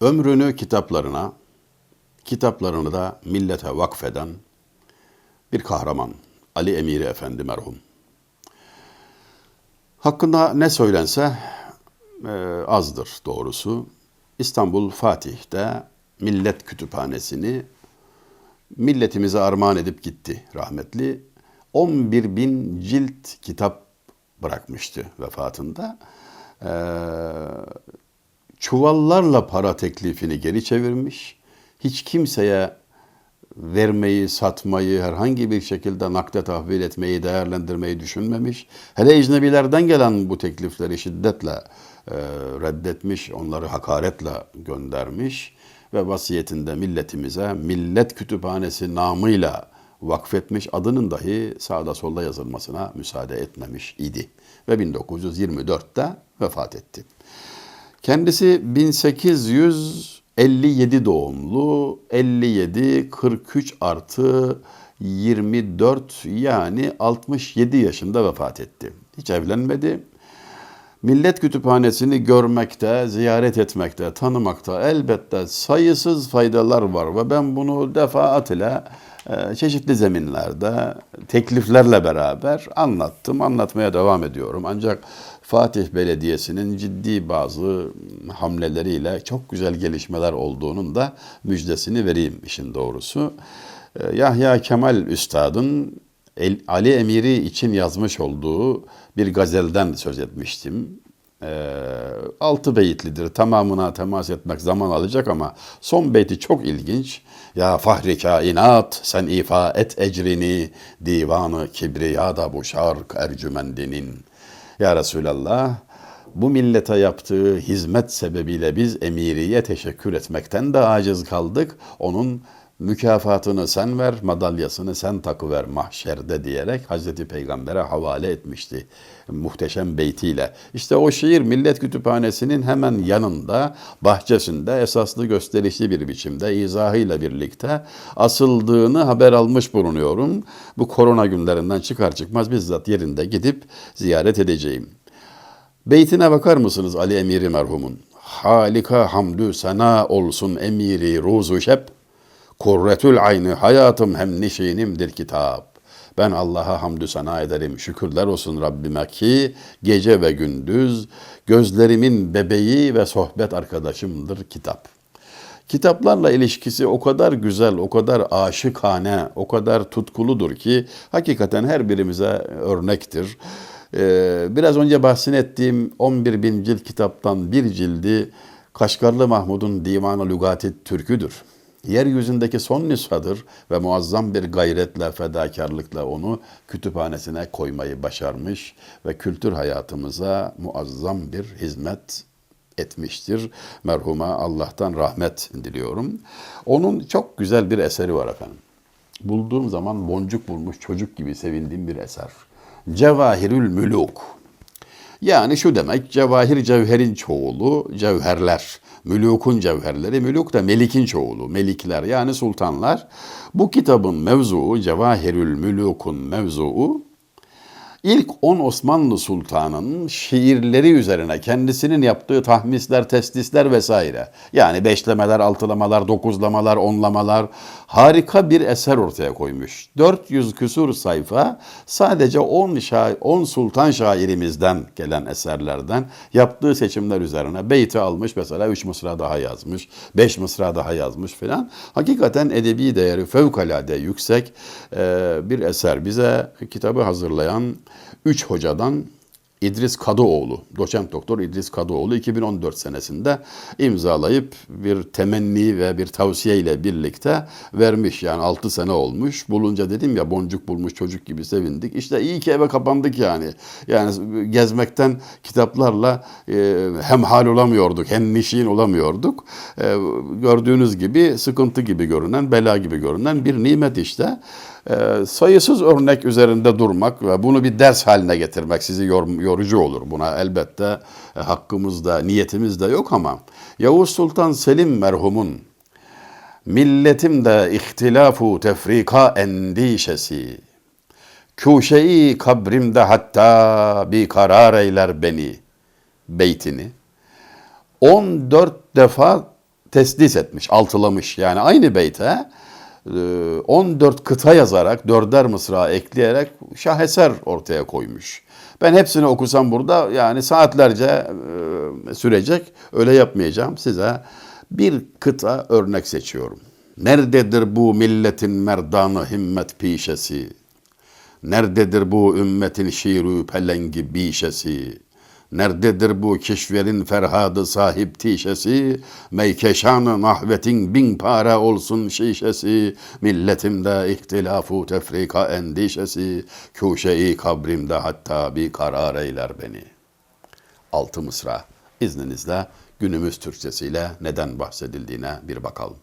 ömrünü kitaplarına, kitaplarını da millete vakfeden bir kahraman Ali Emiri Efendi merhum. Hakkında ne söylense e, azdır doğrusu. İstanbul Fatih'te Millet Kütüphanesi'ni milletimize armağan edip gitti rahmetli. 11 bin cilt kitap bırakmıştı vefatında. Ee, çuvallarla para teklifini geri çevirmiş. Hiç kimseye vermeyi, satmayı, herhangi bir şekilde nakde tahvil etmeyi, değerlendirmeyi düşünmemiş. Hele ecnebilerden gelen bu teklifleri şiddetle e, reddetmiş, onları hakaretle göndermiş ve vasiyetinde milletimize Millet Kütüphanesi namıyla vakfetmiş adının dahi sağda solda yazılmasına müsaade etmemiş idi. Ve 1924'te vefat etti. Kendisi 1857 doğumlu, 57, 43 artı 24 yani 67 yaşında vefat etti. Hiç evlenmedi. Millet Kütüphanesi'ni görmekte, ziyaret etmekte, tanımakta elbette sayısız faydalar var ve ben bunu defaat ile çeşitli zeminlerde tekliflerle beraber anlattım, anlatmaya devam ediyorum. Ancak Fatih Belediyesi'nin ciddi bazı hamleleriyle çok güzel gelişmeler olduğunun da müjdesini vereyim işin doğrusu. E, Yahya Kemal Üstad'ın Ali Emiri için yazmış olduğu bir gazelden söz etmiştim. E, altı beyitlidir. Tamamına temas etmek zaman alacak ama son beyti çok ilginç. Ya fahri kainat sen ifa et ecrini divanı kibriyada bu şark ercümendinin. Ya Resulallah bu millete yaptığı hizmet sebebiyle biz emiriye teşekkür etmekten de aciz kaldık. Onun mükafatını sen ver, madalyasını sen takıver mahşerde diyerek Hazreti Peygamber'e havale etmişti muhteşem beytiyle. İşte o şiir Millet Kütüphanesi'nin hemen yanında, bahçesinde esaslı gösterişli bir biçimde izahıyla birlikte asıldığını haber almış bulunuyorum. Bu korona günlerinden çıkar çıkmaz bizzat yerinde gidip ziyaret edeceğim. Beytine bakar mısınız Ali Emiri merhumun? Halika hamdü sena olsun emiri ruzu şep, Kurretül aynı hayatım hem nişinimdir kitap. Ben Allah'a hamdü sana ederim. Şükürler olsun Rabbime ki gece ve gündüz gözlerimin bebeği ve sohbet arkadaşımdır kitap. Kitaplarla ilişkisi o kadar güzel, o kadar aşıkane, o kadar tutkuludur ki hakikaten her birimize örnektir. Ee, biraz önce bahsini ettiğim 11 bin cilt kitaptan bir cildi Kaşgarlı Mahmud'un Divan-ı Lügati Türküdür yeryüzündeki son nüshadır ve muazzam bir gayretle, fedakarlıkla onu kütüphanesine koymayı başarmış ve kültür hayatımıza muazzam bir hizmet etmiştir. Merhuma Allah'tan rahmet diliyorum. Onun çok güzel bir eseri var efendim. Bulduğum zaman boncuk bulmuş çocuk gibi sevindiğim bir eser. Cevahirül Müluk. Yani şu demek, cevahir cevherin çoğulu, cevherler. Mülukun cevherleri, müluk da melikin çoğulu, melikler yani sultanlar. Bu kitabın mevzuu, Cevahirül Mülukun mevzuu, İlk 10 Osmanlı Sultanı'nın şiirleri üzerine kendisinin yaptığı tahmisler, testisler vesaire. Yani beşlemeler, altılamalar, dokuzlamalar, onlamalar harika bir eser ortaya koymuş. 400 küsur sayfa sadece 10, şair, 10 sultan şairimizden gelen eserlerden yaptığı seçimler üzerine beyti almış mesela 3 mısra daha yazmış, 5 mısra daha yazmış filan. Hakikaten edebi değeri fevkalade yüksek bir eser. Bize kitabı hazırlayan üç hocadan İdris Kadıoğlu, doçent doktor İdris Kadıoğlu 2014 senesinde imzalayıp bir temenni ve bir tavsiye ile birlikte vermiş. Yani 6 sene olmuş. Bulunca dedim ya boncuk bulmuş çocuk gibi sevindik. İşte iyi ki eve kapandık yani. Yani gezmekten kitaplarla e, hem hal olamıyorduk hem nişin olamıyorduk. E, gördüğünüz gibi sıkıntı gibi görünen, bela gibi görünen bir nimet işte. E, sayısız örnek üzerinde durmak ve bunu bir ders haline getirmek sizi yor, yorucu olur. Buna elbette e, hakkımız da niyetimiz de yok ama Yavuz Sultan Selim merhumun milletimde ihtilafu tefrika endişesi Kuşeyi kabrimde hatta bir karar eyler beni beytini 14 defa teslis etmiş, altılamış. Yani aynı beyte 14 kıta yazarak, dörder mısra ekleyerek şaheser ortaya koymuş. Ben hepsini okusam burada yani saatlerce e, sürecek. Öyle yapmayacağım. Size bir kıta örnek seçiyorum. Nerededir bu milletin merdanı himmet pişesi? Nerededir bu ümmetin şiiru pelengi bişesi? Nerededir bu keşverin ferhadı sahip tişesi? Meykeşanı nahvetin bin para olsun şişesi. Milletimde ihtilafu tefrika endişesi. Kuşe-i kabrimde hatta bir karar eyler beni. Altı mısra. İzninizle günümüz Türkçesiyle neden bahsedildiğine bir bakalım.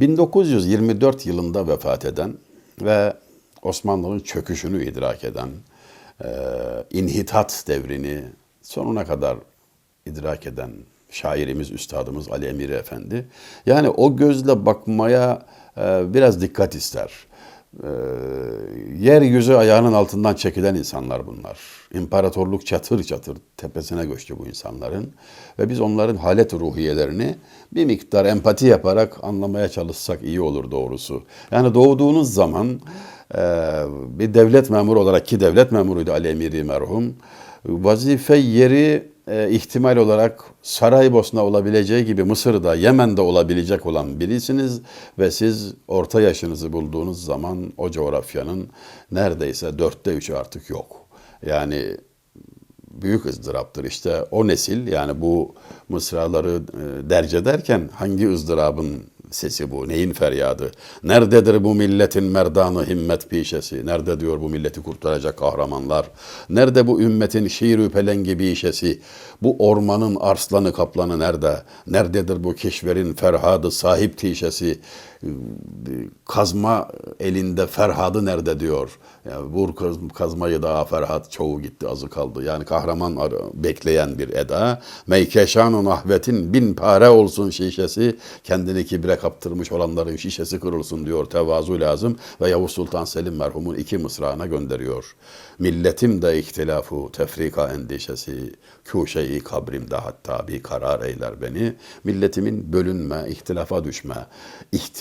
1924 yılında vefat eden ve Osmanlı'nın çöküşünü idrak eden, inhitat devrini sonuna kadar idrak eden şairimiz, üstadımız Ali Emiri Efendi. Yani o gözle bakmaya e, biraz dikkat ister. E, yeryüzü ayağının altından çekilen insanlar bunlar. İmparatorluk çatır çatır tepesine göçtü bu insanların. Ve biz onların halet ruhiyelerini bir miktar empati yaparak anlamaya çalışsak iyi olur doğrusu. Yani doğduğunuz zaman e, bir devlet memuru olarak ki devlet memuruydu Ali Emiri merhum vazife yeri e, ihtimal olarak Saraybosna olabileceği gibi Mısır'da, Yemen'de olabilecek olan birisiniz ve siz orta yaşınızı bulduğunuz zaman o coğrafyanın neredeyse dörtte üçü artık yok. Yani büyük ızdıraptır. İşte o nesil yani bu mısraları e, derc ederken hangi ızdırabın sesi bu? Neyin feryadı? Nerededir bu milletin merdanı himmet pişesi? Nerede diyor bu milleti kurtaracak kahramanlar? Nerede bu ümmetin şiir pelengi bişesi? Bu ormanın arslanı kaplanı nerede? Nerededir bu keşverin ferhadı sahip tişesi? Kazma elinde ferhadı nerede diyor. Yani vur kazmayı daha ferhat çoğu gitti azı kaldı. Yani kahraman bekleyen bir eda. Meykeşan nahvetin bin pare olsun şişesi. Kendini kibre kaptırmış olanların şişesi kırılsın diyor. Tevazu lazım. Ve Yavuz Sultan Selim merhumun iki mısrağına gönderiyor. Milletim de ihtilafu tefrika endişesi. Kuşe-i kabrimde hatta bir karar eyler beni. Milletimin bölünme, ihtilafa düşme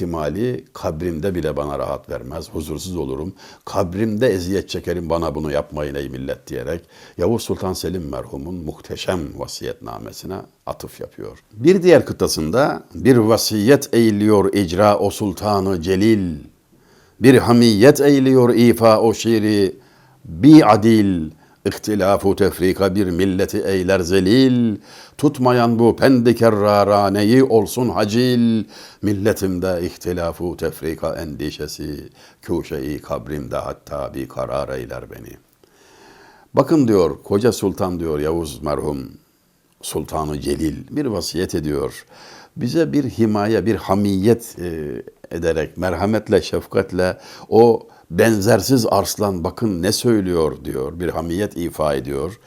ihtimali kabrimde bile bana rahat vermez. Huzursuz olurum. Kabrimde eziyet çekerim bana bunu yapmayın ey millet diyerek Yavuz Sultan Selim merhumun muhteşem vasiyetnamesine atıf yapıyor. Bir diğer kıtasında bir vasiyet eğiliyor icra o sultanı celil. Bir hamiyet eğiliyor ifa o şiiri bi adil. İhtilafu tefrika bir milleti eyler zelil. Tutmayan bu pendi kerraraneyi olsun hacil. Milletimde ihtilafu tefrika endişesi. Kuşe-i kabrimde hatta bir karar eyler beni. Bakın diyor koca sultan diyor Yavuz merhum Sultanı Celil bir vasiyet ediyor. Bize bir himaye, bir hamiyet e, ederek, merhametle, şefkatle o benzersiz arslan bakın ne söylüyor diyor. Bir hamiyet ifa ediyor.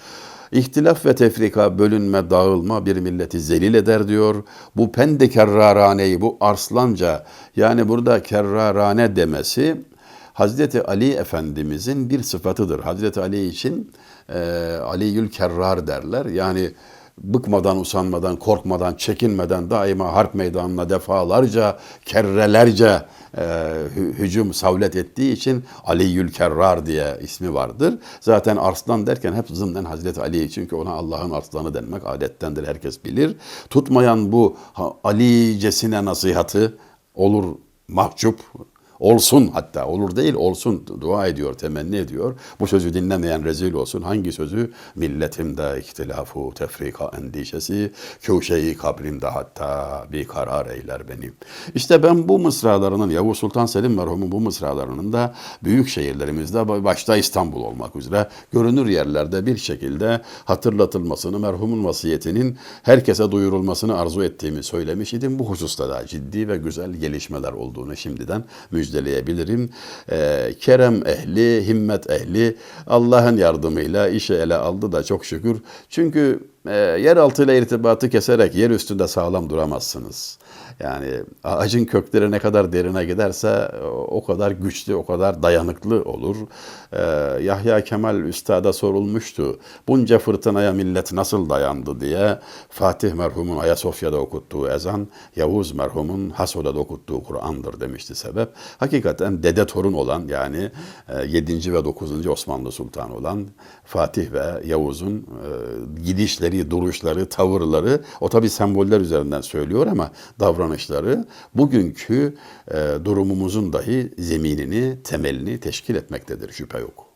İhtilaf ve tefrika, bölünme, dağılma bir milleti zelil eder diyor. Bu pende kerraraneyi, bu arslanca yani burada kerrarane demesi Hazreti Ali Efendimizin bir sıfatıdır. Hazreti Ali için e, Aliyül Kerrar derler. Yani bıkmadan, usanmadan, korkmadan, çekinmeden daima harp meydanına defalarca, kerrelerce e, hücum savlet ettiği için Ali Kerrar diye ismi vardır. Zaten arslan derken hep zımnen Hazreti Ali çünkü ona Allah'ın arslanı denmek adettendir herkes bilir. Tutmayan bu Ali'cesine nasihatı olur mahcup Olsun hatta olur değil olsun dua ediyor, temenni ediyor. Bu sözü dinlemeyen rezil olsun. Hangi sözü? Milletimde ihtilafu tefrika endişesi, köşeyi kabrimde hatta bir karar eyler beni. İşte ben bu mısralarının Yavuz Sultan Selim merhumun bu mısralarının da büyük şehirlerimizde başta İstanbul olmak üzere görünür yerlerde bir şekilde hatırlatılmasını, merhumun vasiyetinin herkese duyurulmasını arzu ettiğimi söylemiş idim. Bu hususta da ciddi ve güzel gelişmeler olduğunu şimdiden müjde müjdeleyebilirim. E, kerem ehli, himmet ehli Allah'ın yardımıyla işe ele aldı da çok şükür. Çünkü e, yer altıyla irtibatı keserek yer üstünde sağlam duramazsınız. Yani ağacın kökleri ne kadar derine giderse o kadar güçlü, o kadar dayanıklı olur. Ee, Yahya Kemal Üstad'a sorulmuştu. Bunca fırtınaya millet nasıl dayandı diye. Fatih merhumun Ayasofya'da okuttuğu ezan, Yavuz merhumun Hasoda'da okuttuğu Kur'an'dır demişti sebep. Hakikaten dede torun olan yani 7. ve 9. Osmanlı Sultanı olan Fatih ve Yavuz'un e, gidişleri, duruşları, tavırları o tabi semboller üzerinden söylüyor ama davranışları bugünkü e, durumumuzun dahi zeminini, temelini teşkil etmektedir şüphe yok.